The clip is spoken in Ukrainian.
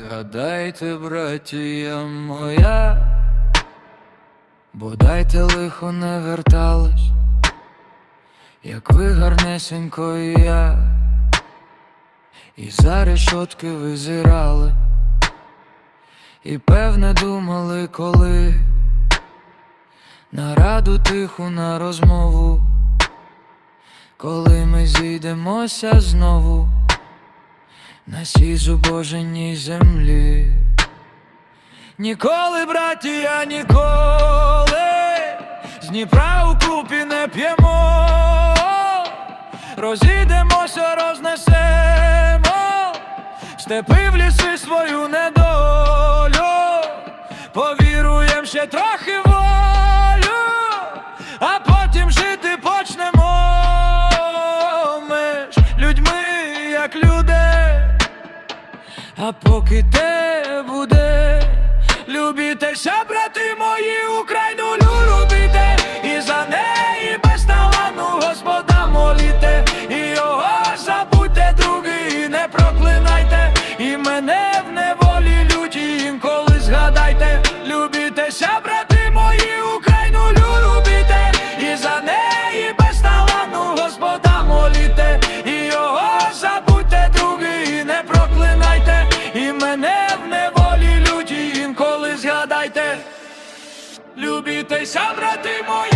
Згадайте, братія моя, бодайте лихо не верталось, як ви гарнесенько і я, і за решотки визирали, і певне думали, коли на раду тиху на розмову, коли ми зійдемося знову на цій зубоженій землі. Ніколи, братія, ніколи з Дніпра у купі не п'ємо, розійдемося, рознесемо, степи в ліси свою недолю, повіруєм ще трохи волю, а потім жити почнемо. Ми ж людьми, як люди. А поки те буде, любітеся, брати мої, Україну любите, і за неї без талану Господа моліте, і його забудьте, другий, не проклинайте, і мене в неволі люті інколи згадайте, любітеся, брати згадайте. Любітеся, брати мої,